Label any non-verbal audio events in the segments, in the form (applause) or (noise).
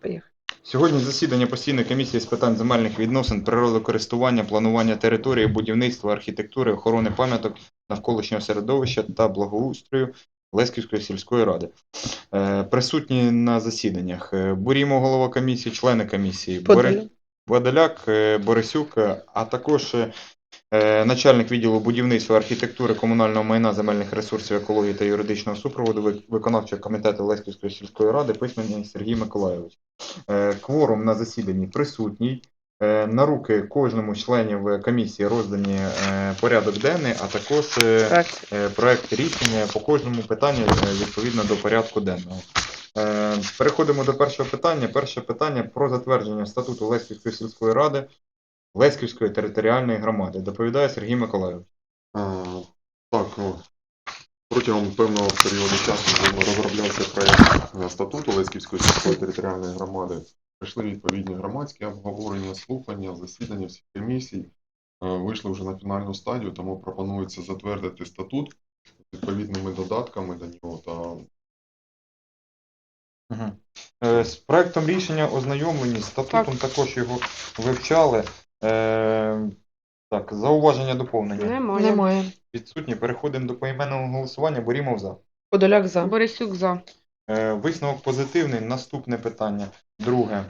Поїхали. Сьогодні засідання постійної комісії з питань земельних відносин, природокористування, планування території, будівництва, архітектури, охорони пам'яток навколишнього середовища та благоустрою Лесківської сільської ради. Е, Присутні на засіданнях е, Бурімо, голова комісії, члени комісії, Подоляк. Е, Борисюк, а також начальник відділу будівництва, архітектури, комунального майна, земельних ресурсів, екології та юридичного супроводу виконавчого комітету Лесківської сільської ради письменний Сергій Миколайович. Е, Кворум на засіданні присутній. Е, На руки кожному членів комісії роздані е, порядок денний, а також е, Так. е, проект рішення по кожному питанню е, відповідно до порядку денного. Е, Переходимо до першого питання. Перше питання про затвердження статуту Леськівської сільської ради Леськівської територіальної громади. Доповідає Сергій Миколайович. А, Так, ну, протягом певного періоду часу розроблявся проєкт е, статуту Леськівської сільської територіальної громади. Прийшли відповідні громадські обговорення, слухання, засідання всіх комісій. Е, Вийшли вже на фінальну стадію, тому пропонується затвердити статут з відповідними додатками до нього та Угу. З проектом рішення ознайомлені, статутом також його вивчали. Е, Так, зауваження доповнення. Немає. Немає. Відсутні. Переходимо до поіменного голосування. Борімов за. Подоляк за. Борисюк за. Е, Висновок позитивний. Наступне питання. Друге.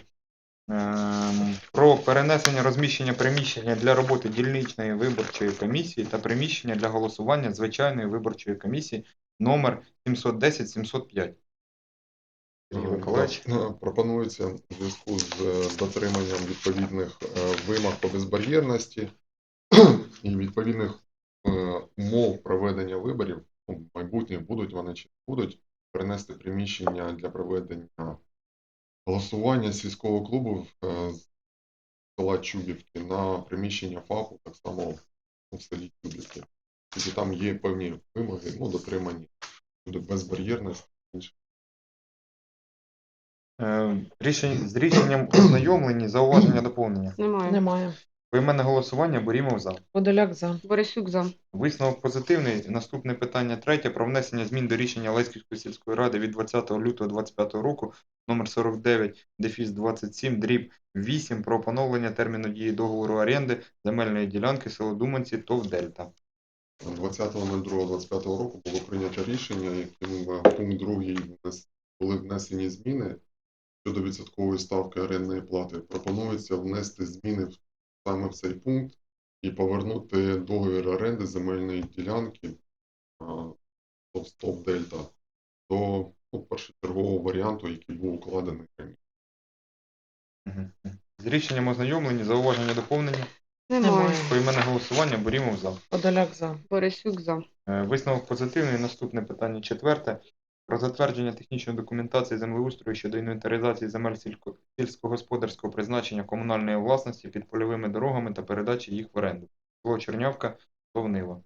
Ем, Про перенесення розміщення приміщення для роботи дільничної виборчої комісії та приміщення для голосування звичайної виборчої комісії номер 710-705. Сергій Е, Миколаївич. Пропонується в зв'язку з е, дотриманням відповідних е, вимог по безбар'єрності (clears throat) і відповідних е, умов проведення виборів, ну, в майбутнє будуть вони чи не будуть, перенести приміщення для проведення голосування сільського клубу е, з села Чубівки на приміщення ФАПу, так само в селі Чубівки. Тобто там є певні вимоги, ну, дотримані буде безбар'єрності. Е, Рішень, з рішенням ознайомлені, зауваження доповнення. Немає. Немає. Поіменне голосування Борімов за. Подоляк за. Борисюк за. Висновок позитивний. Наступне питання третє про внесення змін до рішення Леськівської сільської ради від 20 лютого 2025 року номер 49 дефіс 27 дріб 8 про поновлення терміну дії договору оренди земельної ділянки село Думанці ТОВ Дельта. 20.02.25 року було прийнято рішення, яким в пункт 2 внес- були внесені зміни щодо відсоткової ставки орендної плати. Пропонується внести зміни саме в цей пункт і повернути договір оренди земельної ділянки ТОВ Дельта до ну, першочергового варіанту, який був укладений раніше. З рішенням ознайомлені, зауваження доповнення. Немає. Поіменне голосування Борімов за. Подоляк за. Борисюк за. Е, Висновок позитивний. Наступне питання четверте. Про затвердження технічної документації землеустрою щодо інвентаризації земель сільсько- сільськогосподарського призначення комунальної власності під польовими дорогами та передачі їх в оренду. Село Чернявка, Совнива.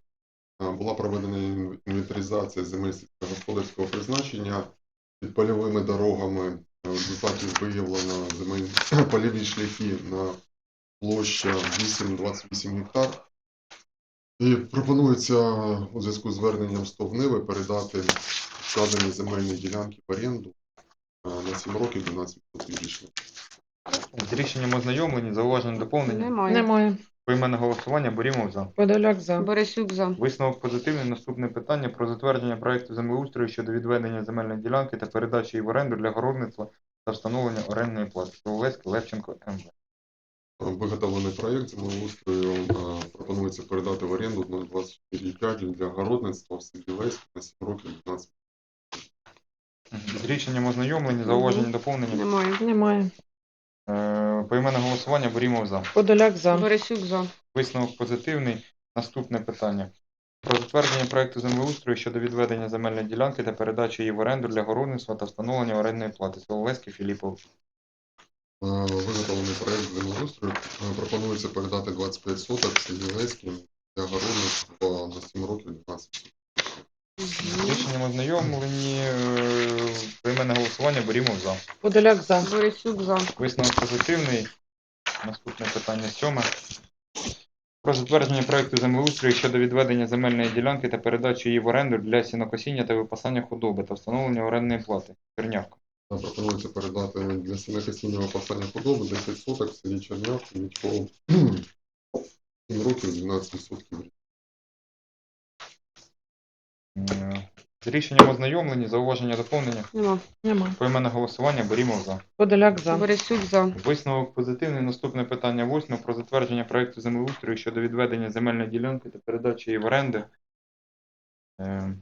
Е, Була проведена інвентаризація земель сільськогосподарського призначення під польовими дорогами. Е, В результаті виявлено земель (clears throat) польові шляхи на площа 8-28 гектар. І пропонується у зв'язку з зверненням Стовниви передати вказані земельні ділянки в оренду на 7 років 12% річно. З рішенням ознайомлені, зауваження доповнення. Немає. Немає. Поіменне голосування Борімов за. Подоляк за. Борисюк за. Висновок позитивний. Наступне питання про затвердження проекту землеустрою щодо відведення земельної ділянки та передачі її в оренду для городництва та встановлення орендної плати. Село Левченко, МВ. Виготовлений проєкт землеустрою пропонується передати в оренду на 0,24,5 для городництва в селі Леськ на 7 років 12 З рішенням ознайомлені, зауваження доповнення. Немає. Немає. Е, Поіменне голосування Борімов за. Подоляк за. Борисюк за. Висновок позитивний. Наступне питання. Про затвердження проекту землеустрою щодо відведення земельної ділянки та передачі її в оренду для городництва та встановлення орендної плати. Село Леське, Філіпов. Виготовлений проєкт землеустрою е, пропонується передати 25 соток селі для городництва на 7 років 12 З рішенням ознайомлені. е, Поіменне голосування Борімов за. Подоляк за. Борисюк за. Висновок позитивний. Наступне питання сьоме. Про затвердження проекту землеустрою щодо відведення земельної ділянки та передачі її в оренду для сінокосіння та випасання худоби та встановлення орендної плати. Чернявка. Нам пропонується передати для сінокосіннього пасання худоби 10 соток в селі Чернявки, Мітько 7 років 12 сотків. З рішенням ознайомлені, зауваження доповнення. Нема. Нема. Поіменне голосування берімо за. Подоляк за. Борисюк за. Висновок позитивний. Наступне питання восьме про затвердження проекту землеустрою щодо відведення земельної ділянки та передачі її в оренду. Е,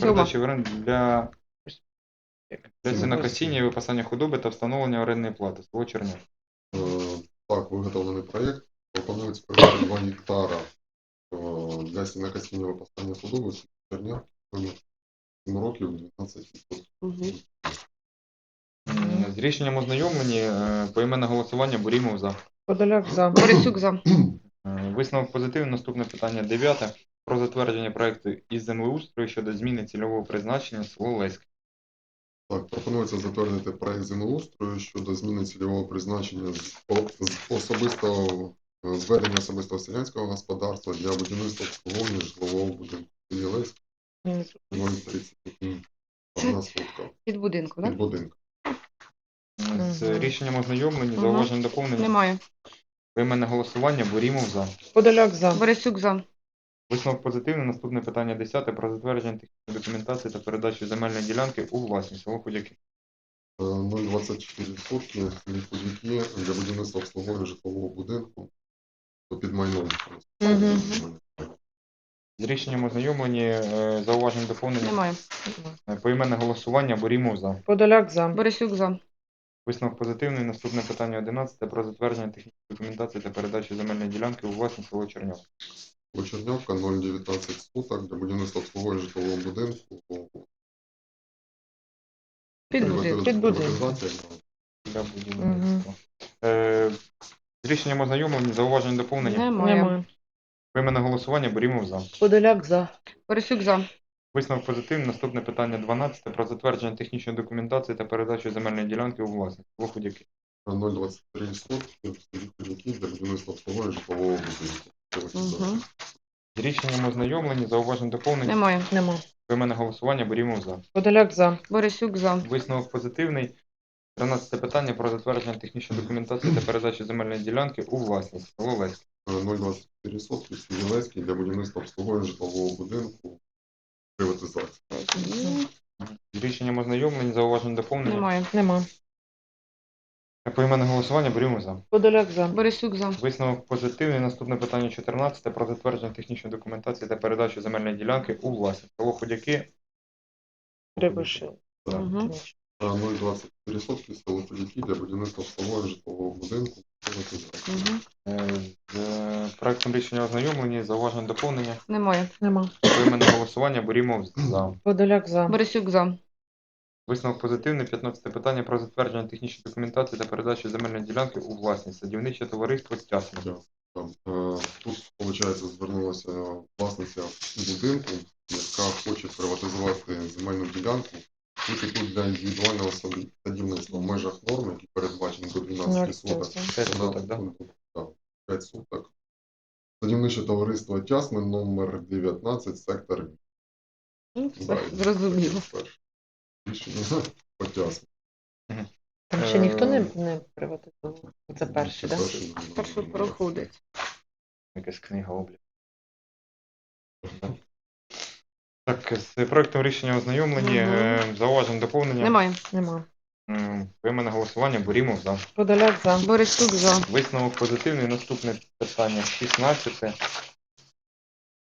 Передачі в оренду для, для сінокосіння і випасання худоби та встановлення орендної плати. Село Черняк. Е, Так, виготовлений проєкт. Пропонується передати 2 гектара е, для сінокосіння випасання худоби селі Чернявки. 7 років 12 сотків. Угу. М, З рішенням ознайомлені. е, Поіменне голосування берімо за. Подоляк за. Борисюк за. Е, Висновок позитивний. Наступне питання дев'яте. Про затвердження проекту із землеустрою щодо зміни цільового призначення село Леське. Так, пропонується затвердити проект землеустрою щодо зміни цільового призначення з особистого е, зведення особистого селянського господарства для будівництва обслуговування житлового будинку. Єлець 0,31 одна сотка Під будинком, від так? будинку. З Мгм. рішенням ознайомлені, Мгм. зауважень доповнення. Немає. Поіменне голосування Борімов за. Подоляк за. Борисюк за. Висновок позитивний. Наступне питання десяте про затвердження технічної документації та передачу земельної ділянки у власність село Худяки. Е, 0,24 сотки від будівлі для будівництва обслуговування житлового будинку то під майном. Мгм. З рішенням ознайомлені, е, зауважень доповнення. Немає. Е, Поіменне голосування Борімов за. Подоляк за. Борисюк за. Висновок позитивний. Наступне питання 11 про затвердження технічної документації та передачу земельної ділянки у власність село Черньов. Очернявка 0,19 соток для будівництва обслуговування житлового будинку. Під Приватизація- Під будинком. для будівництва. Е, З рішенням ознайомлені, зауважень доповнення. Немає. Нема. Поіменне голосування Борімов за. Подоляк за. Борисюк за. Висновок позитивний. Наступне питання 12 про затвердження технічної документації та передачу земельної ділянки у власність. Село Худяки. 0,23 сотки в селі Худяки для будівництва обслуговування житлового будинку. Угу. З рішенням ознайомлені, зауважень доповнення. Немає. Нема. Поіменне голосування Борімов за. Подоляк за. Борисюк за. Висновок позитивний. 13 питання про затвердження технічної документації та передачу земельної ділянки у власність. Село Леське. Е, 0,24 сотки в для будівництва обслуговування житлового будинку. Приватизація. З рішенням ознайомлені, зауважень доповнення. Немає. Нема. Поіменне голосування Борімов за. Подоляк за. Борисюк за. Висновок позитивний. Наступне питання 14 про затвердження технічної документації та передачу земельної ділянки у власність. Село Худяки. Прибиши. Так. Угу. Е, 0,24 сотки село Худяки для будівництва обслуговування житлового будинку. Угу. Е, З е, проектом рішення ознайомлені, зауважень доповнення. Немає. Нема. Поіменне голосування Борімов за. Подоляк за. Борисюк за. Висновок позитивний. 15 питання про затвердження технічної документації та передачу земельної ділянки у власність. Садівниче товариство. Там, е, Тут, виходить, звернулася власниця будинку, яка хоче приватизувати земельну ділянку. Тільки тут для індивідуального садівництва в межах норм, які передбачені до 12 соток. П'ять соток, да? Так, 5 соток. Садівниче товариство Тясми, номер 19, сектор. Ну, все, Зрозуміло потясно. Там ще ніхто не, не приватизував. Це перший, так? Перший проходить. Якась книга облік. Так, з проектом рішення ознайомлені. Мгм. Е, зауважень доповнення. Немає. немає. М, Прийме на голосування, борімо за. Подоляк за. Борисюк за. Висновок позитивний. Наступне питання 16.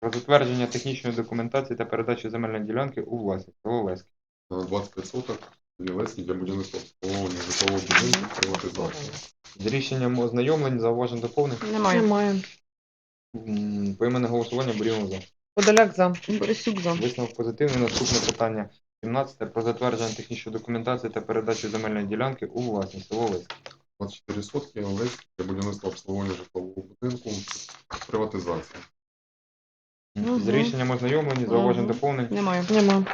Про затвердження технічної документації та передачу земельної ділянки у власність Соловецький. 20 соток лісі для будівництва обслуговування житлового будинку приватизації. З рішенням ознайомлень зауважень доповнень. Немає. Немає. М, Поіменне голосування борімо за. Подоляк за. Борисюк за. Висновок позитивний. Наступне питання 17. Про затвердження технічної документації та передачу земельної ділянки у власність село Лиськ. 24 сотки лес для будівництва обслуговування житлового будинку приватизація. З Мгм. рішенням ознайомлені, зауважень Мгм. доповнень. Немає. Немає.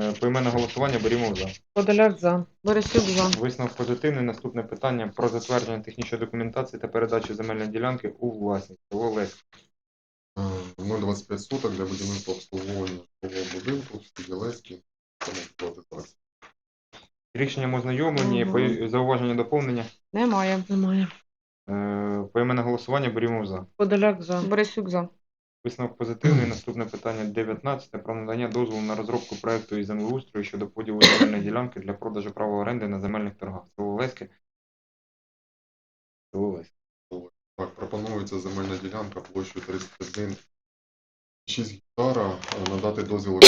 Е, Поіменне голосування берімо за. Подоляк за. Борисюк за. Висновок позитивний. Наступне питання про затвердження технічної документації та передачу земельної ділянки у власність. Село Леськ. Е, 0,25 суток для будівництва обслуговування житлового будинку в самоексплуатації. Рішенням ознайомлені, Мгм. зауваження доповнення. Немає. Немає. Е, Поіменне голосування берімо за. Подоляк за. Борисюк за. Висновок позитивний. Наступне питання 19. Про надання дозволу на розробку проекту із землеустрою щодо поділу земельної ділянки для продажу права оренди на земельних торгах. Село Леське. Так, пропонується земельна ділянка площею 31,6 гектара е, надати дозвіл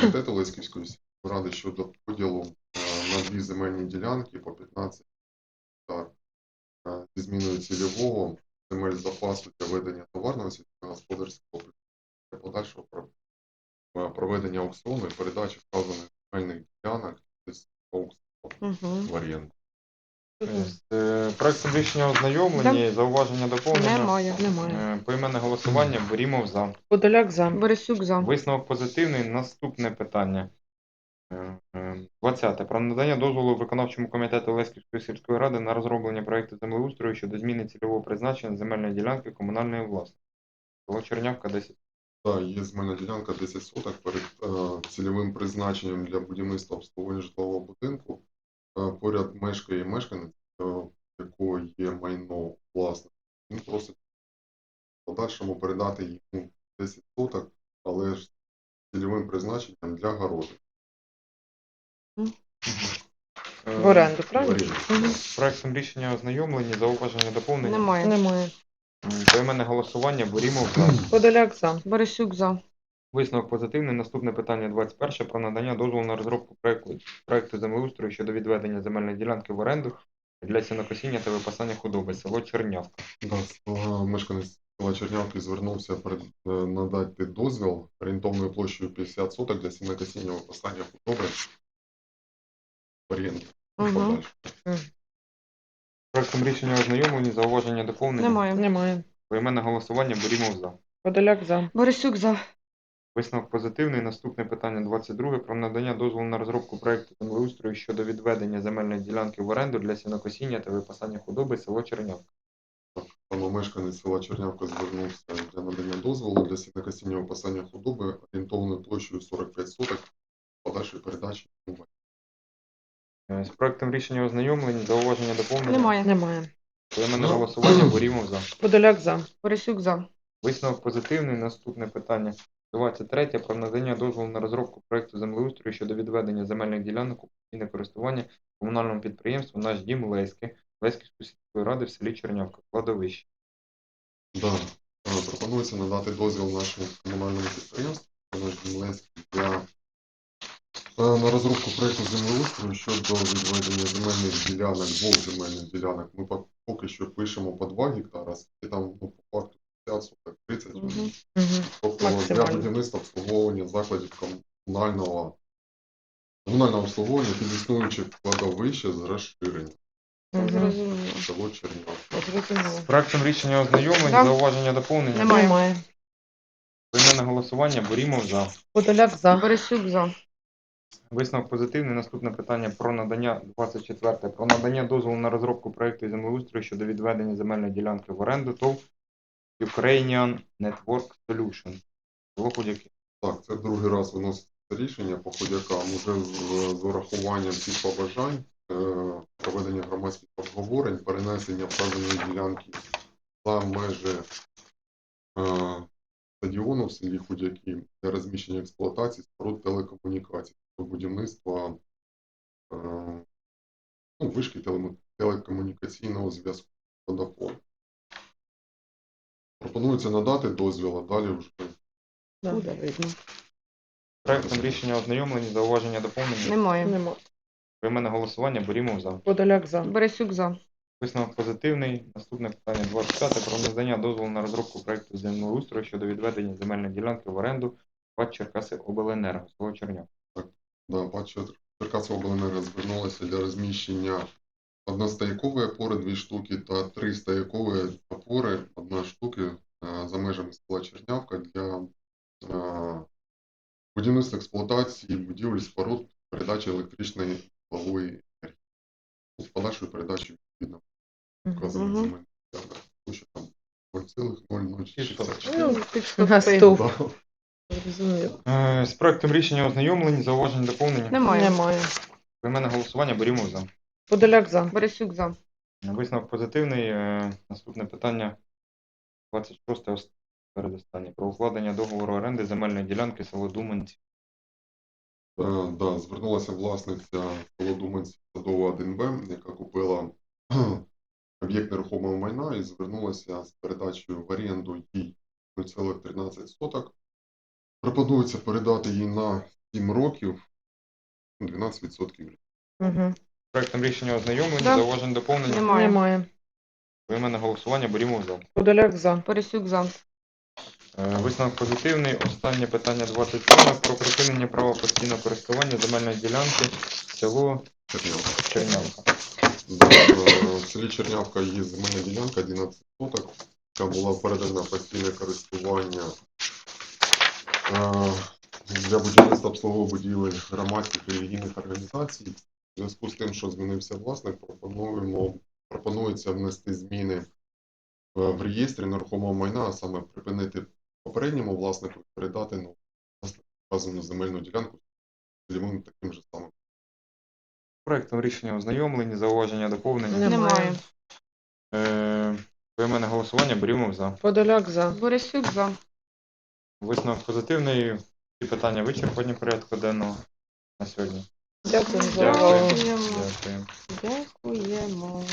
комітету Леськівської ради щодо поділу е, на дві земельні ділянки по 15 гектар е, зі зміною цільового земель запасу для ведення товарного сільськогосподарського для подальшого е, проведення аукціону і передачі вказаних земельних ділянок аукціону в оренду. З е, проектом рішення зауваження доповнення. Немає. Немає. Е, Поіменне голосування берімо за. Подоляк за. Борисюк за. Висновок позитивний. Наступне питання. Е, е, 20. Про надання дозволу виконавчому комітету Леськівської сільської ради на розроблення проекту землеустрою щодо зміни цільового призначення земельної ділянки комунальної власності. Село Чернявка 10. Так, є земельна ділянка 10 соток перед е, цільовим призначенням для будівництва обслуговування житлового будинку. Е, поряд мешкає мешканець, е, якого є майно власне. Він просить в подальшому передати йому 10 соток, але ж цільовим призначенням для городу. Е, В оренду, правильно? оренду. З проектом рішення ознайомлені, зауваження доповнення. Немає. Немає. М, Поіменне голосування берімо за. (clears throat) Подоляк за. Борисюк за. Висновок позитивний. Наступне питання 21. Про надання дозволу на розробку проекту, проекту землеустрою щодо відведення земельної ділянки в оренду для сінокосіння та випасання худоби. Село Чернявка. Да, мешканець села Чернявки звернувся перед, е, надати дозвіл орієнтовною площею 50 соток для сінокосіння випасання худоби в оренду. Угу. Проектом рішення ознайомлені, зауваження доповнення. Немає. Немає. Поіменне голосування берімо за. Подоляк за. Борисюк за. Висновок позитивний. Наступне питання 22. Про надання дозволу на розробку проекту землеустрою щодо відведення земельної ділянки в оренду для сінокосіння та випасання худоби. Село Чернявка. Саме мешканець села Чернявка звернувся для надання дозволу для сінокосіння випасання худоби орієнтовною площею 45 соток подальшої передачі. йому. З проектом рішення ознайомлені, зауваження доповнення. Немає. Немає. Поіменне голосування берімо (clears throat) за. Подоляк за. Борисюк за. Висновок позитивний. Наступне питання 23. Про надання дозволу на розробку проекту землеустрою щодо відведення земельних ділянок у постійне користування комунальному підприємству «Наш дім Леське» Леськівської сільської ради в селі Чернявка, кладовище. Да. Е, Пропонується надати дозвіл нашому комунальному підприємству «Наш Дім Леський» для е, на розробку проєкту землеустрою щодо відведення земельних ділянок, двох земельних ділянок. Ми поки що пишемо по 2 гектара, і там ну, по факту 50 соток, 30 Мгм. соток. Угу. Тобто для будівництва обслуговування закладів комунального комунального обслуговування під існуюче кладовище з розширенням. Угу. Зрозуміло. Село Чернівка. Зрозуміло. З проектом рішення ознайомлені, Да. зауваження доповнення. Немає. Немає. Поіменне голосування берімо за. Подоляк за. Борисюк за. Висновок позитивний. Наступне питання про надання 24. Про надання дозволу на розробку проекту землеустрою щодо відведення земельної ділянки в оренду ТОВ Ukrainian Network Solution. Так, це другий раз виноситься рішення по ходякам уже з, з урахуванням всіх побажань, е, проведення громадських обговорень, перенесення вказаної ділянки за межі е, стадіону в селі Худяки для розміщення експлуатації споруд телекомунікацій будівництва е, ну, вишки телекомунікаційного зв'язку Vodafone. Пропонується надати дозвіл, а далі вже Да. Буде видно. Проектом рішення ознайомлені, зауваження доповнення. Немає. Нема. Поіменне голосування берімо за. Подоляк за. Борисюк за. Висновок позитивний. Наступне питання 25. Про надання дозволу на розробку проекту землеустрою щодо відведення земельної ділянки в оренду ПАД Черкаси Обленерго, село Черняк. Да, ПАД Черкасова обленерго звернулася для розміщення одностаякової опори дві штуки та три стоякової опори одна штуки е, за межами села Чернявка для е, будівництво експлуатації будівель споруд, передачі електричної теплової енергії. З подальшою передачею відповідно вказаних земельних ділянок. Що там 0,0064. Ну, Зрозуміло. Е, З проектом рішення ознайомлені, зауважень доповнення. Немає. Немає. Поіменне голосування берімо за. Подоляк за. Борисюк за. Висновок позитивний. Е, Наступне питання 26 ост- передостаннє. Про укладення договору оренди земельної ділянки село Думанці. Е, Да, звернулася власниця Володуминці Садова 1Б, яка купила (clears throat) об'єкт нерухомого майна і звернулася з передачею в оренду їй 0,13 соток. Пропонується передати їй на 7 років 12%. Угу. Проектом рішення ознайомлені, Да. зауважень доповнення. Немає. Немає. Поіменне голосування берімо за. Подоляк за. Борисюк за. Е, Висновок позитивний. Останнє питання 27 про припинення права постійного користування земельної ділянки село Чернявка. Чернявка. Да, е, В селі Чернявка є земельна ділянка 11 соток, яка була передана в постійне користування для будівництва обслуговування будівель громадських і релігійних організацій. В зв'язку з тим, що змінився власник, пропонуємо, пропонується внести зміни в реєстрі нерухомого майна, а саме припинити попередньому власнику і передати ну, вказану земельну ділянку цільовим таким же самим. Проектом рішення ознайомлені, зауваження доповнення. Немає. Немає. Е, Поіменне голосування берімо за. Подоляк за. Борисюк за. Висновок позитивний. Всі питання вичерпані порядку денного на сьогодні. Дякую за увагу. Дякуємо. Дякую. Дякуємо.